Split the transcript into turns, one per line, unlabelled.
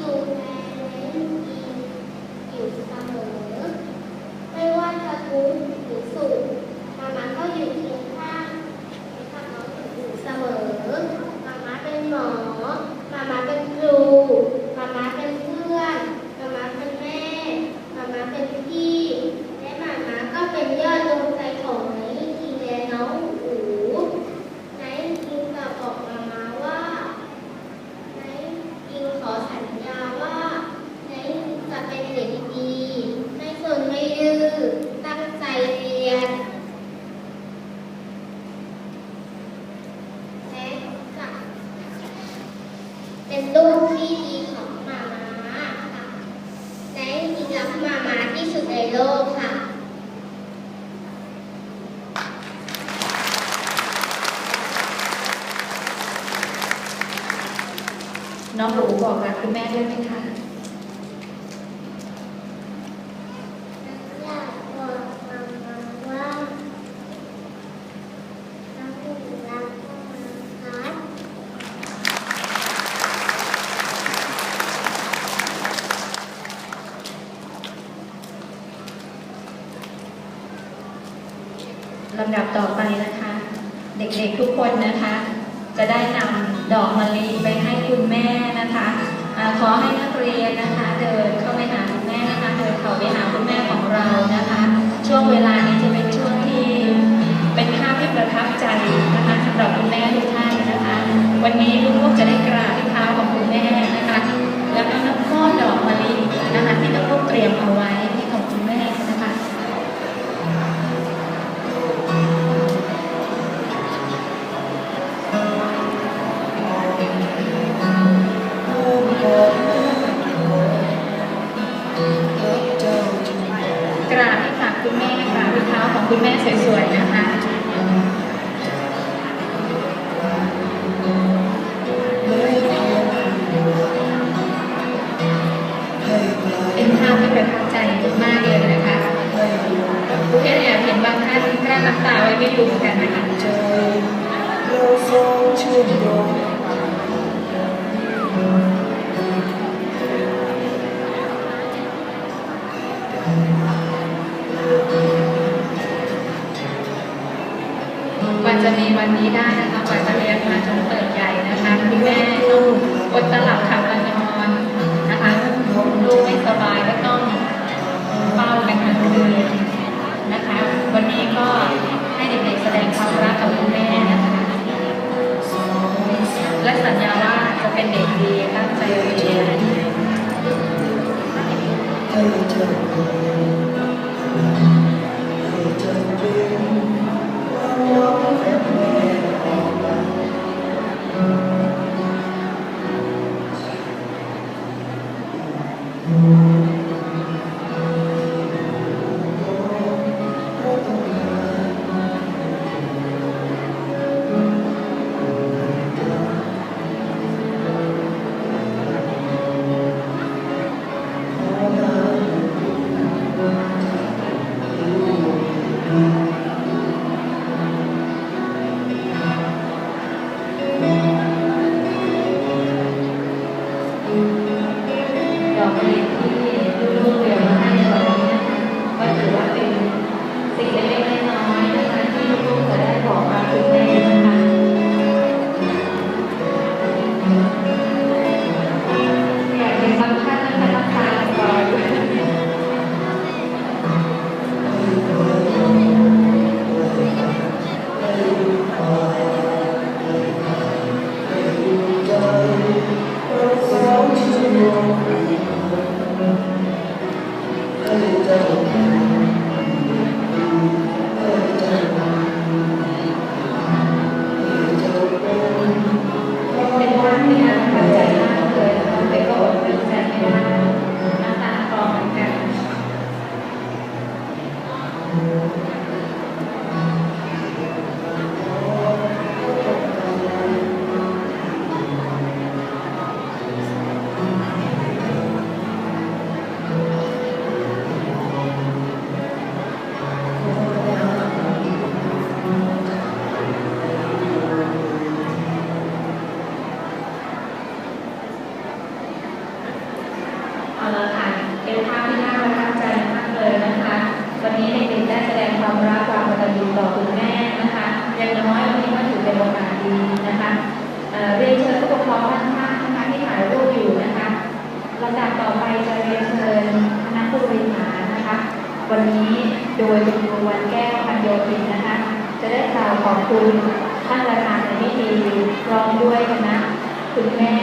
Thank you. เป็นลูกที่ดีของมาม่าค่ะในะ
จริงๆแล้มาม่าที่สุดในโลกค่ะ น้องหลูบอกกับคุณแม่
ด้วยไหมคะ ลำดับต่อไปนะคะ เด็กๆทุกคนนะคะ จะได้นำดอกมะลิไปให้คุณแม่นะคะอาขอให้นักเรียนนะคะ เดินเข้าไปหาคุณแม่นะคะเดินเข้าไปหาคุณแม่ของเรานะคะ ช่วงเวลานี้ ราบที่ขาคุณแม่กราบที่เท้าของคุณแม่สวยๆนะคะเป็นภาพที่ประทับใจมากเลยนะคะทุกท่านแอบเห็นบางท่านกลั้นน้ำตาไว้ไม่อยู่เหมือนกันนะคะ จะมีวันนี้ได้นะคะว่าจะเรียนมาจนเติบใหญ่นะคะคุณแม่ต้องอดตลับขับละนอนนะคะลูกไม่สบายก็ต้องเฝ้ากันทั้งคืนนะคะ วันนี้ก็ให้เด็กๆแสดงความรักกับคุณแม่นะคะและสัญญาว่าจะเป็นเด็กดีตั้งใจเรียน กมะลิที่ลูกๆเตรียมมาให้ในวันนี้นะคะก็ถือว่าเป็นสิ่งเล็กๆน้อยๆนะคะที่ลูกๆจะได้บอกกับคุณแม่นะคะ กล่าวขอบคุณท่านประธานในพิธีพร้อมด้วยคณะคุณแม่